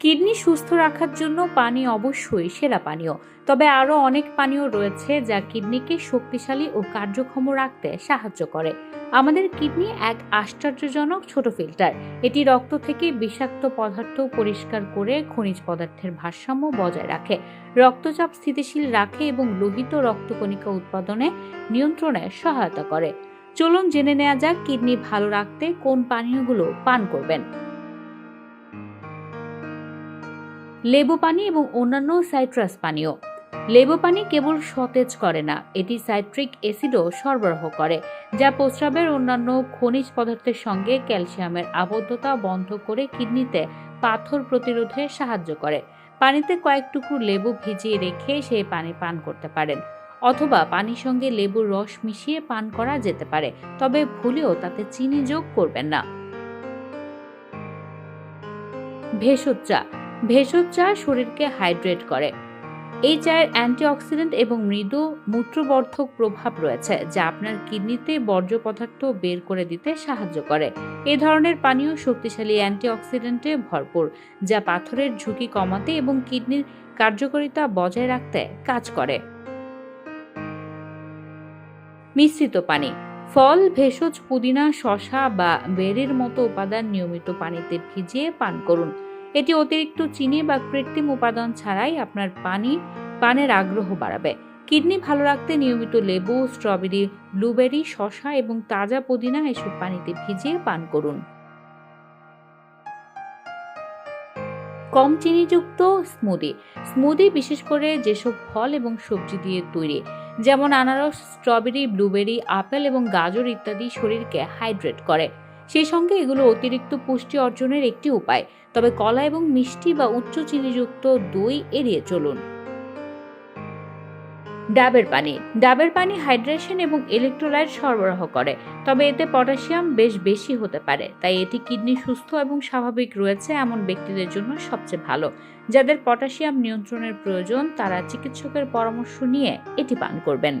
Kidney সুস্থ রাখার জন্য পানি অবশ্যই সেরা পানীয়। তবে আরও অনেক পানীয় রয়েছে যা কিডনিকে শক্তিশালী ও কার্যক্ষম রাখতে সাহায্য করে। আমাদের কিডনি এক আশ্চর্যজনক ছোট ফিল্টার। এটি রক্ত থেকে বিষাক্ত পদার্থ পরিষ্কার করে খনিজ পদার্থের ভারসাম্য বজায় রাখে। রক্তচাপ স্থিতিশীল রাখে এবং লোহিত রক্তকণিকা উৎপাদনে নিয়ন্ত্রণে সহায়তা করে। চলুন জেনে নেওয়া যাক কিডনি ভালো রাখতে কোন পানীয়গুলো পান করবেন। লেবু পানি এবং অন্যান্য সাইট্রাস পানীয়। লেবু পানি কেবল সতেজ করে না, এটি সাইট্রিক অ্যাসিডও সরবরাহ করে, যা প্রস্রাবের অন্যান্য খনিজ পদার্থের সঙ্গে ক্যালসিয়ামের আবদ্ধতা বন্ধ করে কিডনিতে পাথর প্রতিরোধে সাহায্য করে। পানিতে কয়েক টুকরো লেবু ভিজিয়ে রেখে সেই পানি পান করতে পারেন, অথবা পানির সঙ্গে লেবুর রস মিশিয়ে পান করা যেতে পারে, তবে ভুলেও তাতে চিনি যোগ করবেন না। ভেষজ চা ভেষজ চা শরীরকে হাইড্রেট করে। এই চায়ের অ্যান্টিঅক্সিডেন্ট এবং মৃদু মূত্রবর্ধক প্রভাব রয়েছে, যা আপনার কিডনিতে বর্জ্য পদার্থ বের করে দিতে সাহায্য করে। এই ধরনের পানীয় শক্তিশালী অ্যান্টিঅক্সিডেন্টে ভরপুর, যা পাথরের ঝুঁকি কমাতে এবং কিডনির কার্যকারিতা বজায় রাখতে কাজ করে। মিশ্রিত পানি। ফল, ভেষজ, পুদিনা শশা বা বেরির মতো উপাদান নিয়মিত পানিতে ভিজিয়ে পান করুন। এটি অতিরিক্ত চিনি বা কৃত্রিম উপাদান ছাড়াই আপনার পানি, পানের আগ্রহ বাড়াবে। কিডনি ভালো রাখতে নিয়মিত লেবু, স্ট্রবেরি, ব্লুবেরি শশা এবং তাজা পুদিনা এসব পানিতে ভিজিয়ে পান করুন। কম চিনিযুক্ত স্মুদি। স্মুদি বিশেষ করে যেসব ফল এবং সবজি দিয়ে তৈরি, যেমন আনারস, স্ট্রবেরি, ব্লুবেরি, আপেল এবং গাজর ইত্যাদি শরীরকে হাইড্রেট করে। সেই সঙ্গে এগুলো অতিরিক্ত পুষ্টি অর্জনের একটি উপায়। তবে কলা এবং মিষ্টি বা উচ্চ চিনিযুক্ত দই এড়িয়ে চলুন। ডাবের পানি। ডাবের পানি হাইড্রেশন এবং ইলেকট্রোলাইট সরবরাহ করে। তবে এতে পটাশিয়াম বেশ বেশি হতে পারে। তাই এটি কিডনি সুস্থ এবং স্বাভাবিক রয়েছে এমন ব্যক্তিদের জন্য সবচেয়ে ভালো। যাদের পটাশিয়াম নিয়ন্ত্রণের প্রয়োজন, তারা চিকিৎসকের পরামর্শ নিয়ে এটি পান করবেন।